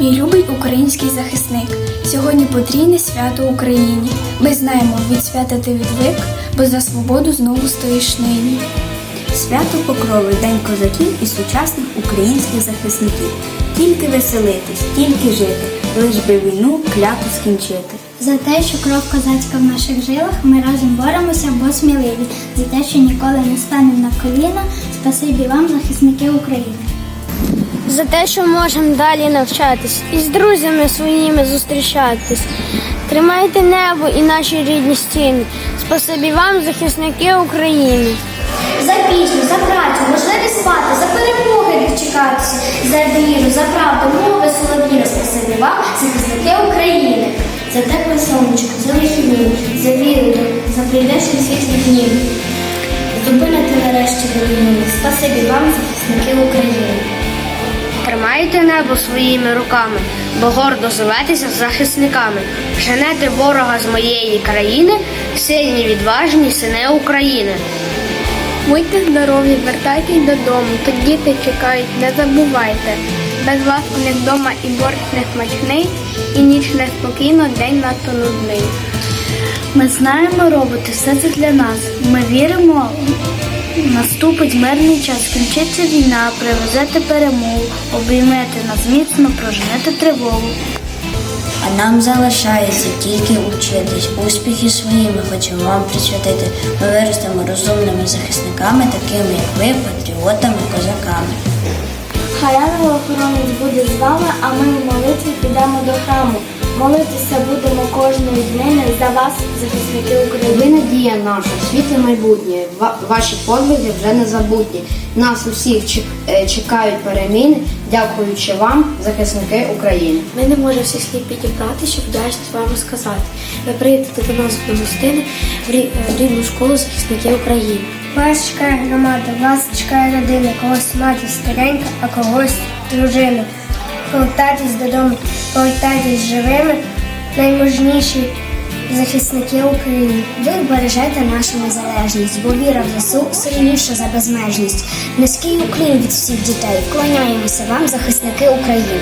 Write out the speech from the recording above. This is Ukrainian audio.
Мій любий український захисник. Сьогодні потрійне свято Україні. Ми знаємо, від свята ти відвик, бо за свободу знову стоїш нині. Свято Покрови День козаків і сучасних українських захисників. Тільки веселитись, тільки жити, лиш би війну кляту скінчити. За те, що кров козацька в наших жилах, ми разом боремося, бо сміливі. За те, що ніколи не станемо на коліна. Спасибі вам, захисники України. За те, що можемо далі навчатись і з друзями своїми зустрічатись. Тримайте небо і наші рідні стіни. Спасибі вам, захисники України. За пісню, за працю, можливість спати, за перемоги дочекатися, за віру, за правду, мови солов'їна. Спасибі вам, захисники України. За тепле сонечко, за вихідні, за віру, за прийдешні світлі дні. Зупинити нарешті війну. Спасибі вам, захисники України. Тримайте небо своїми руками, бо гордо зоветеся захисниками. Женете ворога з моєї країни, сильні відважні сини України. Будьте здорові, вертайтесь додому, тут діти чекають, не забувайте. Без вас у них вдома і борщ не смачний, і ніч неспокійно, день надто нудний. Ми знаємо робити все це для нас. Ми віримо, наступить мирний час, скінчиться війна, привезете перемогу, обіймете нас міцно, проженете тривогу. А нам залишається тільки учитись, успіхи свої ми хочемо вам присвятити. Ми виростемо розумними захисниками, такими як ви, патріотами, козаками. Хай ангел-охоронець буде з вами, а ми в молитві підемо до храму. Молитися будемо кожної днини за вас, захисники України. Надія наша, світле майбутнє, ваші подвиги вже не забутні. Нас усіх е, чекають переміни, дякуючи вам, захисники України. Ми не можемо всіх слів підібрати, щоб вдячність вам сказати. Ви прийдете до нас до гостини в в рідну школу захисників України. Вас чекає громада, вас чекає родина, когось мати старенька, а когось дружина. Повертайтесь додому, повертайтесь живими, наймужніші захисники України. Ви бережете нашу незалежність, бо віра в ЗСУ сильніша за безмежність. Низький уклін від всіх дітей. Вклоняємося вам, захисники України.